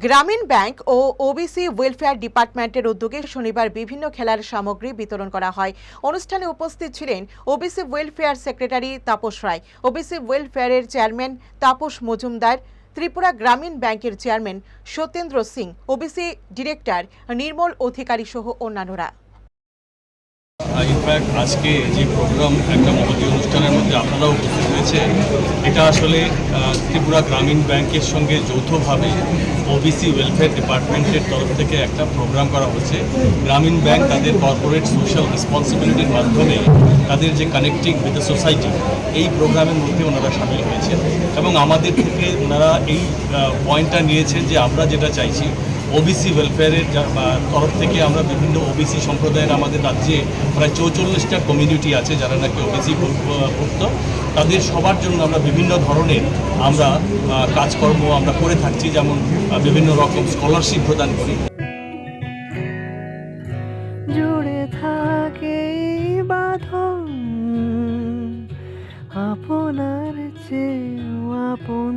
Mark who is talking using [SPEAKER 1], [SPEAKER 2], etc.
[SPEAKER 1] গ্রামীণ ব্যাংক ও OBC welfare ডিপার্টমেন্টের উদ্যোগে শনিবার বিভিন্ন খেলার সামগ্রী বিতরণ করা হয়। অনুষ্ঠানে উপস্থিত ছিলেন OBC welfare secretary Tapas Roy OBC ওয়েলফেয়ারের chairman Tapas Majumdar, Tripura Gramin ব্যাংকের chairman Satyendra Singh OBC director Nirmal Adhikari সহ অন্যান্যরা।
[SPEAKER 2] ইনফ্যাক্ট আজকে যে প্রোগ্রাম একটা মহতী অনুষ্ঠানের মধ্যে আপনারাও উপস্থিত হয়েছে এটা আসলে ত্রিপুরা গ্রামীণ ব্যাংকের সঙ্গে যৌথভাবে ওবিসি ওয়েলফেয়ার ডিপার্টমেন্টের তরফ থেকে একটা প্রোগ্রাম করা হচ্ছে গ্রামীণ ব্যাংক তাদের কর্পোরেট সোশ্যাল রেসপন্সিবিলিটির মাধ্যমে তাদের যে কানেক্টিং উইথ দ্য সোসাইটি এই প্রোগ্রামের মধ্যে ওনারা সামিল হয়েছেন। এবং আমাদের থেকে ওনারা এই পয়েন্টটা নিয়েছেন যে আমরা যেটা চাইছি ওবিসি ওয়েলফেয়ারের তরফ থেকে আমরা বিভিন্ন ওবিসি সম্প্রদায়ের আমাদের রাজ্যে প্রায় চৌচল্লিশটা কমিউনিটি আছে যারা নাকি ওবিসি ভুক্ত তাদের সবার জন্য আমরা বিভিন্ন ধরনের আমরা কাজকর্ম আমরা করে থাকছি, যেমন বিভিন্ন রকম স্কলারশিপ প্রদান করি।
[SPEAKER 3] জুড়ে থাকে আপনার চেয়েও আপন।